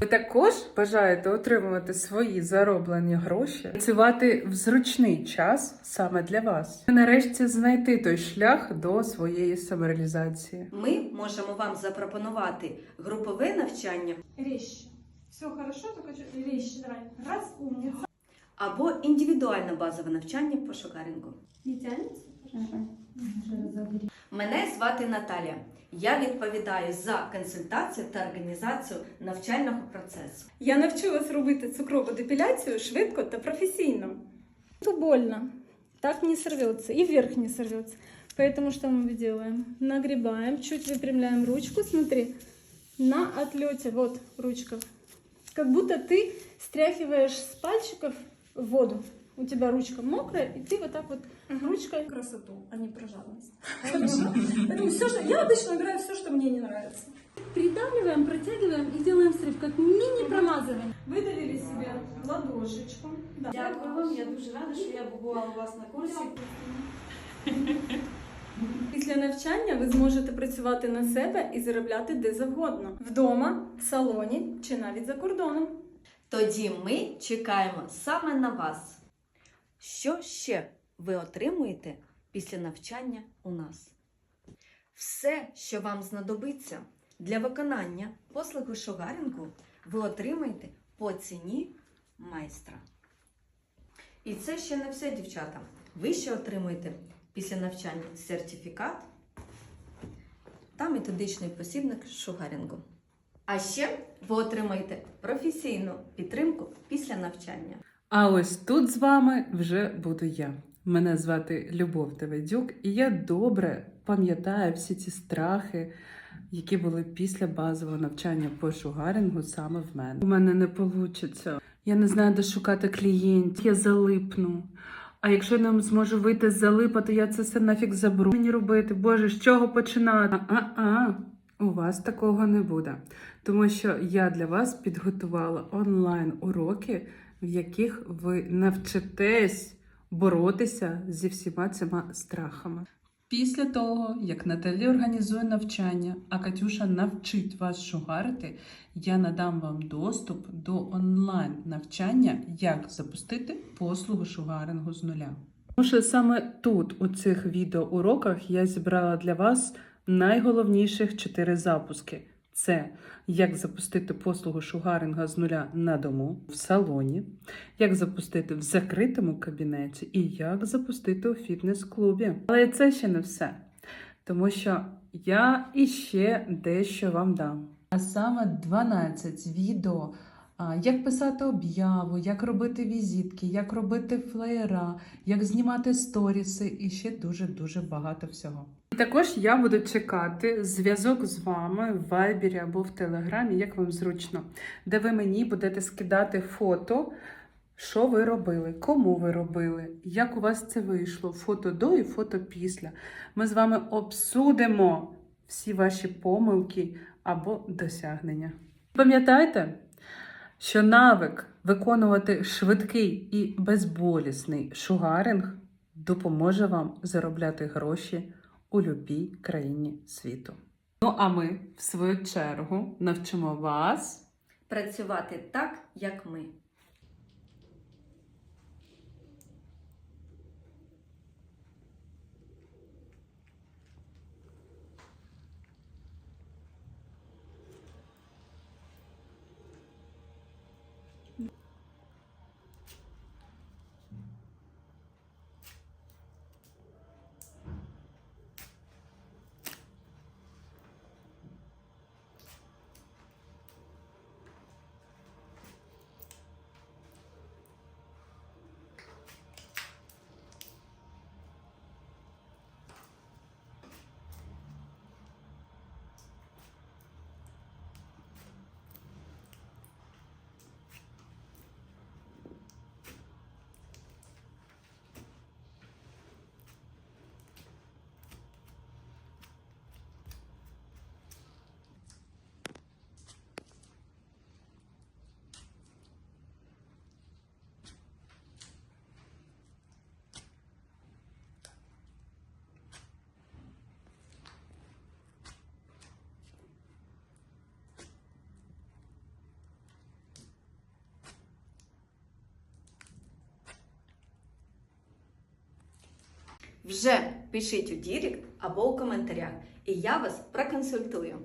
Ви також бажаєте отримувати свої зароблені гроші, працювати в зручний час саме для вас, і нарешті знайти той шлях до своєї самореалізації. Ми можемо вам запропонувати групове навчання Резче. Все хорошо, чуть резче. Давай. Раз, умница. або індивідуальне базове навчання по шугарингу. Не тянется? Мене звати Наталія. Я відповідаю за консультацію та організацію навчального процесу. Я навчу вас робити цукрову депіляцію швидко та професійно. Ту больно. Так не сорвется. И вверх не сорвется. Поэтому что мы делаем? Нагребаем, чуть выпрямляем ручку. Смотри, на отлете. Вот ручка. Как будто ты стряхиваешь с пальчиков воду. У тебя ручка мокрая, и ты вот так вот ручкой красоту, а не про жадность. Поэтому все, что я обычно убираю все, что мне не нравится. Придавливаем, протягиваем и делаем срыв, как мини-промазывание. Видавили себе ладошечку. Да. Дякую вам, я дуже рада, що я була у вас на курсі. Після навчання ви зможете працювати на себе і заробляти де завгодно. Вдома, в салоні чи навіть за кордоном. Тоді ми чекаємо саме на вас. Що ще ви отримуєте після навчання у нас? Все, що вам знадобиться для виконання послуги шугарингу, ви отримаєте по ціні майстра. І це ще не все, дівчата. Ви ще отримуєте після навчання сертифікат та методичний посібник шугарингу. А ще ви отримаєте професійну підтримку після навчання. А ось тут з вами вже буду я. Мене звати Любов Давидюк, і я добре пам'ятаю всі ці страхи, які були після базового навчання по шугарингу саме в мене. У мене не вийде. Я не знаю, де шукати клієнтів, я залипну. А якщо я не зможу вийти з залипа, то я це все нафіг заберу. Мені робити, Боже, з чого починати? А-а, у вас такого не буде. Тому що я для вас підготувала онлайн уроки, в яких ви навчитесь боротися зі всіма цими страхами. Після того, як Наталі організує навчання, а Катюша навчить вас шугарити, я надам вам доступ до онлайн навчання, як запустити послугу шугарингу з нуля. Тому що саме тут, у цих відеоуроках, я зібрала для вас найголовніших чотири запуски: це як запустити послугу шугаринга з нуля на дому в салоні, як запустити в закритому кабінеті і як запустити у фітнес-клубі. Але це ще не все, тому що я іще дещо вам дам. А саме 12 відео. Як писати об'яву, як робити візитки, як робити флеєра, як знімати сторіси і ще дуже-дуже багато всього. Також я буду чекати зв'язок з вами в Вайбері або в Телеграмі, як вам зручно, де ви мені будете скидати фото, що ви робили, кому ви робили, як у вас це вийшло, фото до і фото після. Ми з вами обсудимо всі ваші помилки або досягнення. Пам'ятайте, що навик виконувати швидкий і безболісний шугаринг допоможе вам заробляти гроші у будь-якій країні світу. Ну а ми, в свою чергу, навчимо вас Працювати так, як ми. Вже пишіть у Дірект або у коментарях, і я вас проконсультую.